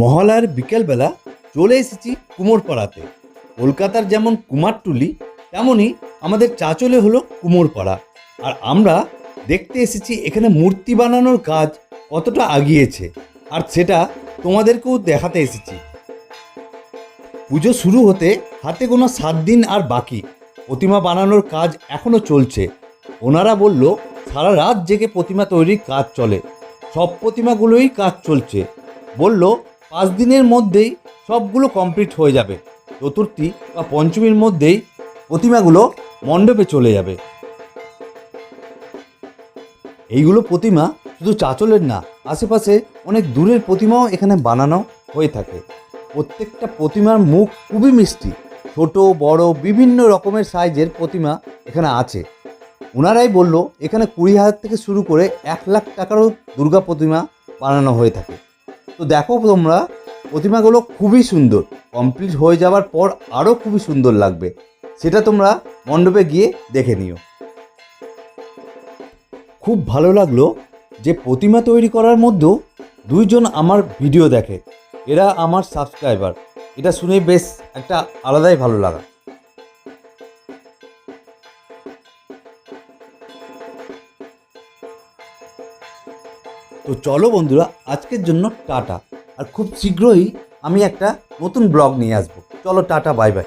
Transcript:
মহালয়ার বিকেলবেলা চলে এসেছি কুমোরপাড়াতে। কলকাতার যেমন কুমারটুলি, তেমনই আমাদের চাচলে হলো কুমোরপাড়া। আর আমরা দেখতে এসেছি এখানে মূর্তি বানানোর কাজ কতটা আগিয়েছে। আর সেটা তোমাদেরকেও দেখাতে এসেছি। পুজো শুরু হতে হাতে কোনো সাত দিন আর বাকি। প্রতিমা বানানোর কাজ এখনও চলছে। ওনারা বলল, সারা রাত জেগে প্রতিমা তৈরির কাজ চলে। সব প্রতিমাগুলোই কাজ চলছে। বলল পাঁচ দিনের মধ্যেই সবগুলো কমপ্লিট হয়ে যাবে। চতুর্থী বা পঞ্চমীর মধ্যেই প্রতিমাগুলো মণ্ডপে চলে যাবে। এইগুলো প্রতিমা শুধু চাচলের না, আশেপাশে অনেক দূরের প্রতিমাও এখানে বানানো হয়ে থাকে। প্রত্যেকটা প্রতিমার মুখ খুবই মিষ্টি। ছোট, বড়, বিভিন্ন রকমের সাইজের প্রতিমা এখানে আছে। ওনারাই বলল, এখানে কুড়ি হাজার থেকে শুরু করে এক লাখ টাকারও দুর্গা প্রতিমা বানানো হয়ে থাকে। তো দেখো তোমরা, প্রতিমাগুলো খুবই সুন্দর। কমপ্লিট হয়ে যাওয়ার পর আরও খুবই সুন্দর লাগবে। সেটা তোমরা মণ্ডপে গিয়ে দেখে নিও। খুব ভালো লাগল যে প্রতিমা তৈরি করার মধ্যেও দুইজন আমার ভিডিও দেখে। এরা আমার সাবস্ক্রাইবার এটা শুনে বেশ একটা আলাদাই ভালো লাগা। তো চলো বন্ধুরা, আজকের জন্য টাটা। আর খুব শীঘ্রই আমি একটা নতুন ব্লগ নিয়ে আসব। চলো টাটা, বাই বাই।